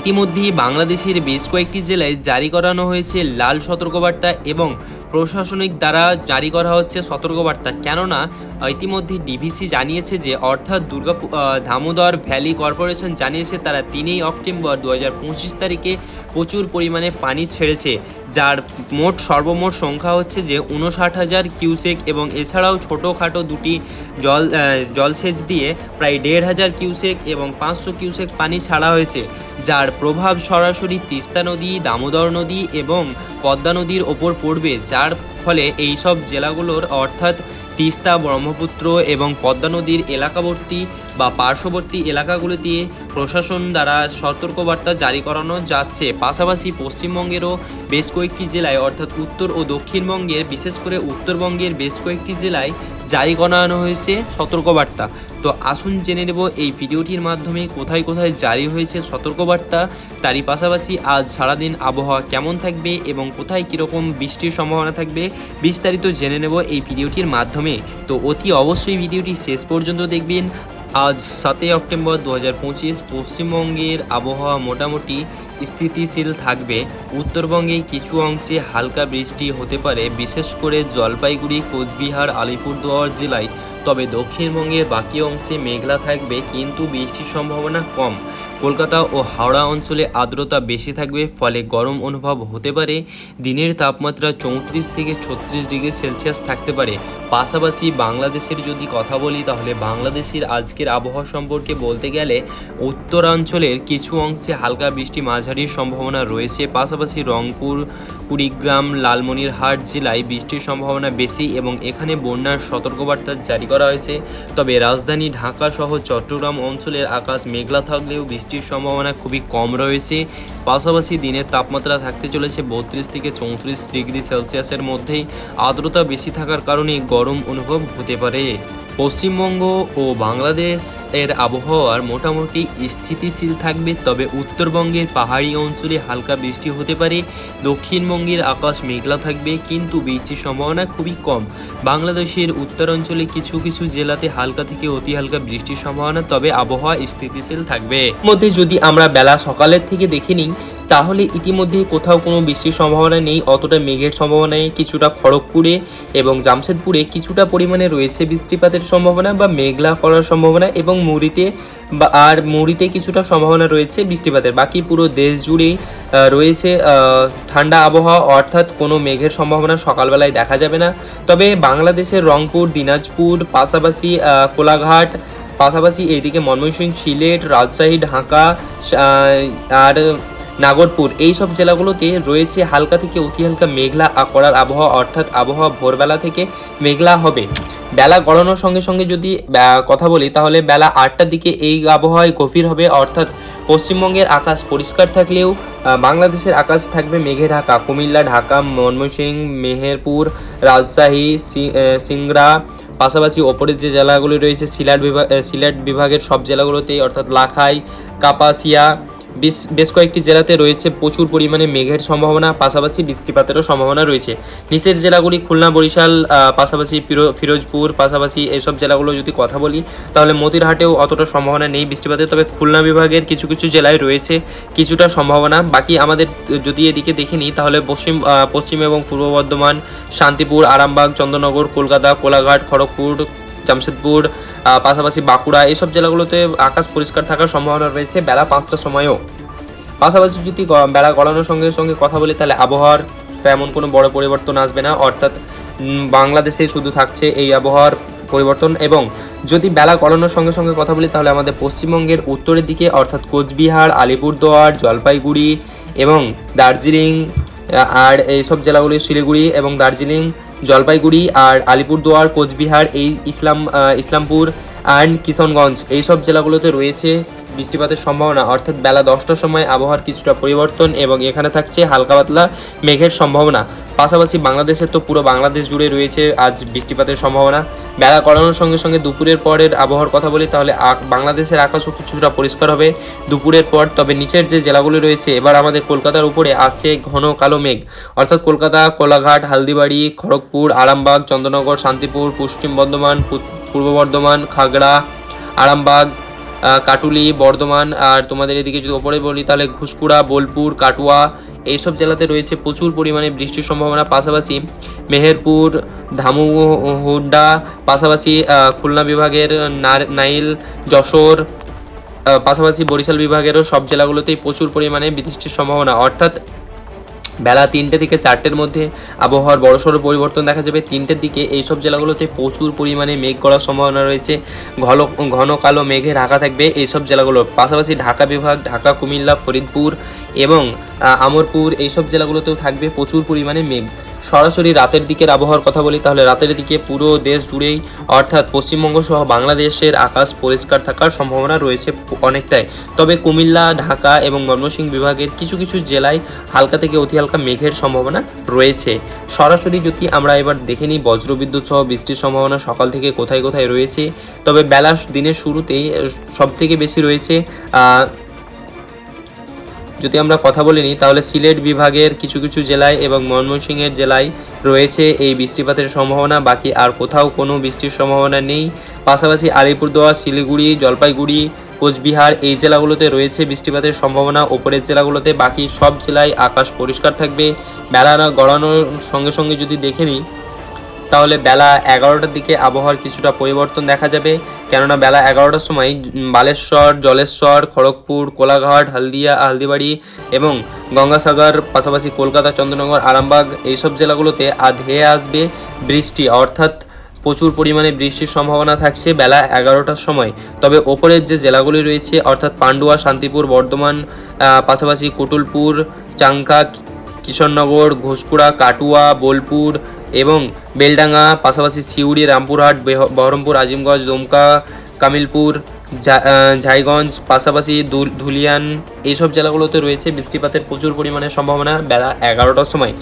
ইতিমধ্যেই বাংলাদেশের বেশ কয়েকটি জেলায় জারি করানো হয়েছে লাল সতর্কবার্তা এবং প্রশাসনিক দ্বারা জারি করা হচ্ছে সতর্কবার্তা। কেননা ইতিমধ্যে ডিভিসি জানিয়েছে যে, অর্থাৎ দুর্গা দামোদর ভ্যালি কর্পোরেশন জানিয়েছে তারা তিনই অক্টোবর দু হাজার পঁচিশ তারিখে প্রচুর পরিমাণে পানি ছেড়েছে, যার মোট সর্বমোট সংখ্যা হচ্ছে যে, উনষাট হাজার কিউসেক এবং এছাড়াও ছোটোখাটো দুটি জল জলসেচ দিয়ে প্রায় দেড় হাজার কিউসেক এবং পাঁচশো কিউসেক পানি ছাড়া হয়েছে। যার প্রভাব সরাসরি তিস্তা নদী, দামোদর নদী এবং পদ্মা নদীর ওপর পড়বে, যার ফলে এইসব জেলাগুলোর অর্থাৎ তিস্তা, ব্রহ্মপুত্র এবং পদ্মা নদীর এলাকাবর্তী বা পার্শ্ববর্তী এলাকাগুলিতে প্রশাসন দ্বারা সতর্কবার্তা জারি করানো যাচ্ছে। পাশাপাশি পশ্চিমবঙ্গেরও বেশ কয়েকটি জেলায়, অর্থাৎ উত্তর ও দক্ষিণবঙ্গের বিশেষ করে উত্তরবঙ্গের বেশ কয়েকটি জেলায় জারি করানো হয়েছে সতর্কবার্তা। তো আসুন জেনে নেব এই ভিডিওটির মাধ্যমে কোথায় কোথায় জারি হয়েছে সতর্কবার্তা। তারই পাশাপাশি আজ সারাদিন আবহাওয়া কেমন থাকবে এবং কোথায় কীরকম বৃষ্টির সম্ভাবনা থাকবে, বিস্তারিত জেনে নেব এই ভিডিওটির মাধ্যমে। তো অতি অবশ্যই ভিডিওটি শেষ পর্যন্ত দেখবেন। আজ সাতই অক্টোবর দু হাজার পঁচিশ পশ্চিমবঙ্গের আবহাওয়া মোটামুটি স্থিতিশীল থাকবে। উত্তরবঙ্গে কিছু অংশে হালকা বৃষ্টি হতে পারে, বিশেষ করে জলপাইগুড়ি, কোচবিহার, আলিপুরদুয়ার জেলায়। তবে দক্ষিণবঙ্গের বাকি অংশে মেঘলা থাকবে, কিন্তু বৃষ্টির সম্ভাবনা কম। কলকাতা ও হাওড়া অঞ্চলে আর্দ্রতা বেশি থাকবে, ফলে গরম অনুভব হতে পারে। দিনের তাপমাত্রা চৌত্রিশ থেকে ছত্রিশ ডিগ্রি সেলসিয়াস থাকতে পারে। পাশাপাশি বাংলাদেশের যদি কথা বলি, তাহলে বাংলাদেশের আজকের আবহাওয়া সম্পর্কে বলতে গেলে, উত্তরাঞ্চলের কিছু অংশে হালকা বৃষ্টি মাঝারির সম্ভাবনা রয়েছে। পাশাপাশি রংপুর কুড়িগ্রাম, লালমনিরহাট জেলায় বৃষ্টির সম্ভাবনা বেশি এবং এখানে বন্যার সতর্কবার্তা জারি করা হয়েছে। তবে রাজধানী ঢাকা সহ চট্টগ্রাম অঞ্চলের আকাশ মেঘলা থাকলেও বৃষ্টির সম্ভাবনা খুবই কম রয়েছে। পাশাপাশি দিনের তাপমাত্রা থাকতে চলেছে বত্রিশ থেকে চৌত্রিশ ডিগ্রি সেলসিয়াসের মধ্যেই। আর্দ্রতা বেশি থাকার কারণে গরম অনুভব হতে পারে। পশ্চিমবঙ্গ ও বাংলাদেশ এর আবহাওয়ার মোটামুটি স্থিতিশীল থাকবে, তবে উত্তরবঙ্গের পাহাড়ি অঞ্চলে হালকা বৃষ্টি হতে পারে, দক্ষিণবঙ্গের আকাশ মেঘলা থাকবে, কিন্তু বৃষ্টির সম্ভাবনা খুবই কম। বাংলাদেশের উত্তরাঞ্চলে কিছু কিছু জেলাতে হালকা থেকে অতি হালকা বৃষ্টির সম্ভাবনা, তবে আবহাওয়া স্থিতিশীল থাকবে। মধ্যে যদি আমরা বেলা সকালের থেকে দেখে নিই তাহলে ইতিমধ্যে কোথাও কোনো বৃষ্টির সম্ভাবনা নেই, অতটা মেঘের সম্ভাবনা নেই, কিছুটা খড়গপুরে এবং জামশেদপুরে কিছুটা পরিমাণে রয়েছে বৃষ্টিপাতের সম্ভাবনা বা মেঘলা করার সম্ভাবনা এবং মুড়িতে বা আর মুড়িতে কিছুটা সম্ভাবনা রয়েছে বৃষ্টিপাতের। বাকি পুরো দেশ জুড়েই রয়েছে ঠান্ডা আবহাওয়া, অর্থাৎ কোনো মেঘের সম্ভাবনা সকালবেলায় দেখা যাবে না। তবে বাংলাদেশের রংপুর, দিনাজপুর, পাশাপাশি কোলাঘাট, পাশাপাশি এইদিকে ময়মনসিংহ, সিলেট, রাজশাহী, ঢাকা আর নাগরপুর। এই সব জেলাগুলোতে রয়েছে হালকা থেকে অতি হালকা মেঘলা করার আবহাওয়া, অর্থাৎ আবহাওয়া ভোরবেলা থেকে মেঘলা হবে। বেলা গড়ানোর সঙ্গে সঙ্গে যদি কথা বলি, তাহলে বেলা আটটার দিকে এই আবহাওয়ায় গভীর হবে, অর্থাৎ পশ্চিমবঙ্গের আকাশ পরিষ্কার থাকলেও বাংলাদেশের আকাশ থাকবে মেঘে ঢাকা। কুমিল্লা, ঢাকা, ময়মনসিংহ, মেহেরপুর, রাজশাহী সিংড়া, পাশাপাশি ওপরের যে জেলাগুলি রয়েছে, সিলেট বিভাগ সিলেট বিভাগের সব জেলাগুলোতেই, অর্থাৎ লাখাই, কাপাসিয়া বেশ বেশ কয়েকটি জেলাতে রয়েছে প্রচুর পরিমাণে মেঘের সম্ভাবনা, পাশাপাশি বৃষ্টিপাতেরও সম্ভাবনা রয়েছে। নিচের জেলাগুলি খুলনা, বরিশাল পাশাপাশি ফিরোজপুর, পাশাপাশি এইসব জেলাগুলো যদি কথা বলি, তাহলে মতিরহাটেও অতটা সম্ভাবনা নেই বৃষ্টিপাতের। তবে খুলনা বিভাগের কিছু কিছু জেলায় রয়েছে কিছুটা সম্ভাবনা। বাকি আমাদের যদি এদিকে দেখে নিই, তাহলে পশ্চিম পশ্চিম এবং পূর্ব বর্ধমান, শান্তিপুর, আরামবাগ, চন্দ্রনগর, কলকাতা, কোলাঘাট, খড়গপুর, জামশেদপুর পাশাপাশি বাঁকুড়া, এইসব জেলাগুলোতে আকাশ পরিষ্কার থাকার সম্ভাবনা রয়েছে বেলা পাঁচটার সময়ও। পাশাপাশি যদি বেলা গড়ানোর সঙ্গে সঙ্গে কথা বলি, তাহলে আবহাওয়ার তেমন কোনো বড় পরিবর্তন আসবে না। অর্থাৎ বাংলাদেশে শুধু থাকছে এই আবহাওয়ার পরিবর্তন এবং যদি বেলা গড়ানোর সঙ্গে সঙ্গে কথা বলি, তাহলে আমাদের পশ্চিমবঙ্গের উত্তরের দিকে, অর্থাৎ কোচবিহার, আলিপুরদুয়ার, জলপাইগুড়ি এবং দার্জিলিং আর এইসব জেলাগুলি, শিলিগুড়ি এবং দার্জিলিং জলপাইগুড়ি আর আলিপুরদুয়ার কোচবিহার এই ইসলাম ইসলামপুর অ্যান্ড কিশনগঞ্জ। এইসব জেলাগুলোতে রয়েছে বৃষ্টিপাতের সম্ভাবনা, অর্থাৎ বেলা দশটার সময় আবহাওয়ার কিছুটা পরিবর্তন এবং এখানে থাকছে হালকা পাতলা মেঘের সম্ভাবনা। পাশাপাশি বাংলাদেশের তো পুরো বাংলাদেশ জুড়ে রয়েছে আজ বৃষ্টিপাতের সম্ভাবনা। বেলা করানোর সঙ্গে সঙ্গে দুপুরের পরের আবহাওয়ার কথা বলি, তাহলে বাংলাদেশের আকাশও কিছুটা পরিষ্কার হবে দুপুরের পর। তবে নিচের যে জেলাগুলি রয়েছে, এবার আমাদের কলকাতার উপরে আসছে ঘন কালো মেঘ। অর্থাৎ কলকাতা, কোলাঘাট, হালদিবাড়ি, খড়গপুর, আরামবাগ, চন্দ্রনগর, শান্তিপুর, পশ্চিম বর্ধমান পূর্ব বর্ধমান, খাগড়া, আরামবাগ কাটুলি, বর্ধমান আর তোমাদের এদিকে যদি ওপরে বলি, তাহলে ঘুষকুড়া, বোলপুর, কাটুয়া, এইসব জেলাতে রয়েছে প্রচুর পরিমাণে বৃষ্টির সম্ভাবনা। পাশাপাশি মেহেরপুর, ধামু হুড্ডা পাশাপাশি খুলনা বিভাগের নাইল, যশোর পাশাপাশি বরিশাল বিভাগেরও সব জেলাগুলোতেই প্রচুর পরিমাণে বৃষ্টির সম্ভাবনা। অর্থাৎ বেলা তিনটে থেকে চারটের মধ্যে আবহাওয়ার বড়সড় পরিবর্তন দেখা যাবে। তিনটের দিকে এইসব জেলাগুলোতে প্রচুর পরিমাণে মেঘ করার সম্ভাবনা রয়েছে। ঘন ঘন কালো মেঘে ঢাকা থাকবে এইসব জেলাগুলোর। পাশাপাশি ঢাকা বিভাগ, ঢাকা, কুমিল্লা, ফরিদপুর এবং আমরপুর এইসব জেলাগুলোতেও থাকবে প্রচুর পরিমাণে মেঘ। সরাসরি রাতের দিকের আবহাওয়ার কথা বলি, তাহলে রাতের দিকে পুরো দেশ জুড়েই, অর্থাৎ পশ্চিমবঙ্গ সহ বাংলাদেশের আকাশ পরিষ্কার থাকার সম্ভাবনা রয়েছে অনেকটাই। তবে কুমিল্লা, ঢাকা এবং ময়মনসিংহ বিভাগের কিছু কিছু জেলায় হালকা থেকে অতি হালকা মেঘের সম্ভাবনা রয়েছে। সরাসরি যদি আমরা এবার দেখে নিই, বজ্রবিদ্যুৎ সহ বৃষ্টির সম্ভাবনা সকাল থেকে কোথায় কোথায় রয়েছে, তবে বেলা দিনের শুরুতেই সব থেকে বেশি রয়েছে যদি আমরা কথা বলে নিই, তাহলে সিলেট বিভাগের কিছু কিছু জেলায় এবং ময়মনসিংহের জেলায় রয়েছে এই বৃষ্টিপাতের সম্ভাবনা। বাকি আর কোথাও কোনো বৃষ্টির সম্ভাবনা নেই। পাশাপাশি আলিপুরদুয়ার, শিলিগুড়ি, জলপাইগুড়ি, কোচবিহার এই জেলাগুলোতে রয়েছে বৃষ্টিপাতের সম্ভাবনা। ওপরের জেলাগুলোতে বাকি সব জেলায় আকাশ পরিষ্কার থাকবে। বেলা গড়ানোর সঙ্গে সঙ্গে যদি দেখে নিই তাহলে বেলা এগারোটার দিকে আবহাওয়ার কিছুটা পরিবর্তন দেখা যাবে। কেননা বেলা এগারোটার সময় বালেশ্বর, জলেশ্বর, খড়গপুর, কোলাঘাট, হলদিয়া, হলদিবাড়ি এবং গঙ্গাসাগর, পাশাপাশি কলকাতা, চন্দ্রনগর, আরামবাগ এইসব জেলাগুলোতে আজ ধেয়ে আসবে বৃষ্টি। অর্থাৎ প্রচুর পরিমাণে বৃষ্টির সম্ভাবনা থাকছে বেলা এগারোটার সময়। তবে ওপরের যে জেলাগুলি রয়েছে, অর্থাৎ পান্ডুয়া, শান্তিপুর, বর্ধমান পাশাপাশি কুটুলপুর চাঙ্কা কিশোরনগর ঘোষকুড়া, কাটুয়া, বোলপুর এবং বেলডাঙ্গা, পাশাপাশি সিউড়ি, রামপুরহাট বহরমপুর, আজিমগঞ্জ, দমকা, কামিলপুর ঝাইগঞ্জ, পাশাপাশি ধুলিয়ান এইসব জেলাগুলোতে রয়েছে বৃষ্টিপাতের প্রচুর পরিমাণে সম্ভাবনা বেলা এগারোটার সময়।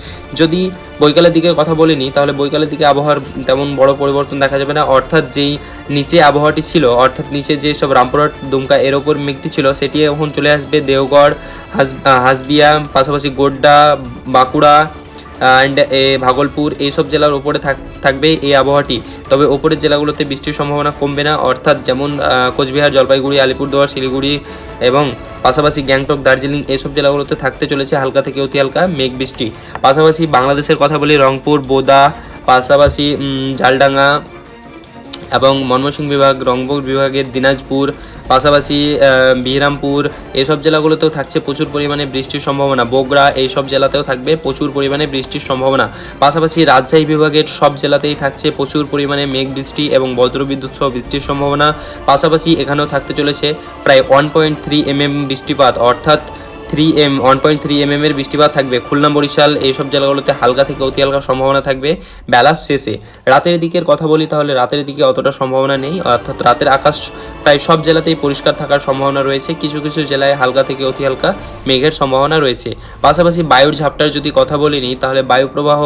যদি বৈকালের দিকে কথা বলে নিই, তাহলে বৈকালের দিকে আবহাওয়ার তেমন বড় পরিবর্তন দেখা যাবে না। অর্থাৎ যেই নিচে আবহাওয়াটি ছিল, অর্থাৎ নিচে যে সব রামপুরহাট, দুমকা এর ওপর মেঘটি ছিল, সেটি এখন চলে আসবে দেওগড়, হাস হাসবিয়া, পাশাপাশি গোড্ডা, বাঁকুড়া অ্যান্ড ভাগলপুর, এইসব জেলার ওপরে থাক- থাকবে এই আবহাওয়াটি। তবে ওপরের জেলাগুলোতে বৃষ্টির সম্ভাবনা কমবে না, অর্থাৎ যেমন কোচবিহার, জলপাইগুড়ি, আলিপুরদুয়ার, শিলিগুড়ি এবং পাশাপাশি গ্যাংটক, দার্জিলিং এইসব জেলাগুলোতে থাকতে চলেছে হালকা থেকে অতি হালকা মেঘ বৃষ্টি। পাশাপাশি বাংলাদেশের কথা বলি রংপুর, বোদা, পাশাপাশি ঝালডাঙ্গা এবং ময়মনসিংহ বিভাগ রংপুর বিভাগের দিনাজপুর পাশাপাশি আহ, এসব জেলাগুলোতেও থাকছে প্রচুর পরিমাণে বৃষ্টির সম্ভাবনা। বগুড়া এইসব জেলাতেও থাকবে প্রচুর পরিমাণে বৃষ্টির সম্ভাবনা। পাশাপাশি রাজশাহী বিভাগের সব জেলাতেই থাকছে প্রচুর পরিমাণে মেঘ বৃষ্টি এবং বজ্রবিদ্যুৎ সহ বৃষ্টির সম্ভাবনা। পাশাপাশি এখানেও থাকতে চলেছে প্রায় one point three M M বৃষ্টিপাত। অর্থাৎ three M one point three M এর বৃষ্টিপাত থাকবে। খুলনা, বরিশাল, এইসব জেলাগুলোতে হালকা থেকে অতি হালকা সম্ভাবনা থাকবে। বেলার শেষে। রাতের দিকের কথা বলি তাহলে রাতের দিকে অতটা সম্ভাবনা নেই, অর্থাৎ রাতের আকাশ প্রায় সব জেলাতেই পরিষ্কার থাকার সম্ভাবনা রয়েছে। কিছু কিছু জেলায় হালকা থেকে অতি হালকা মেঘের সম্ভাবনা রয়েছে। পাশাপাশি বায়ুর ঝাপটার যদি কথা বলি নিই তাহলে বায়ু প্রবাহ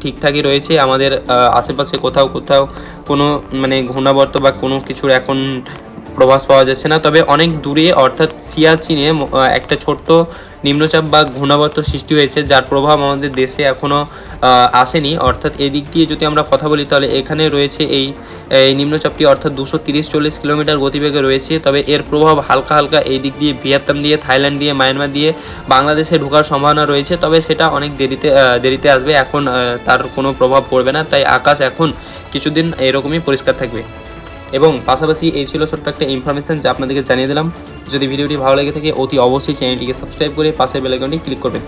ঠিকঠাকই রয়েছে। আমাদের আশেপাশে কোথাও কোথাও কোনো মানে ঘূর্ণাবর্ত বা কোনো কিছুর এখন প্রভাস পাওয়া যাচ্ছে না। তবে অনেক দূরে, অর্থাৎ সিয়াচিনে একটা ছোট্ট নিম্নচাপ বা ঘূর্ণাবর্ত সৃষ্টি হয়েছে, যার প্রভাব আমাদের দেশে এখনও আসেনি। অর্থাৎ এদিক দিয়ে যদি আমরা কথা বলি, তাহলে এখানে রয়েছে এই এই নিম্নচাপটি, অর্থাৎ দুশো তিরিশ চল্লিশ কিলোমিটার গতিবেগে রয়েছে। তবে এর প্রভাব হালকা হালকা এই দিক দিয়ে ভিয়েতনাম দিয়ে, থাইল্যান্ড দিয়ে, মায়ানমার দিয়ে, বাংলাদেশে ঢোকার সম্ভাবনা রয়েছে। তবে সেটা অনেক দেরিতে দেরিতে আসবে। এখন তার কোনো প্রভাব পড়বে না। তাই আকাশ এখন কিছুদিন এরকমই পরিষ্কার থাকবে। এবং পাশাপাশি এই ছিল ছোট্ট একটা ইনফরমেশান যা আপনাদেরকে জানিয়ে দিলাম। যদি ভিডিওটি ভালো লেগে থাকে, অতি অবশ্যই চ্যানেলটিকে সাবস্ক্রাইব করে পাশের বেলাইকনটি ক্লিক করবেন।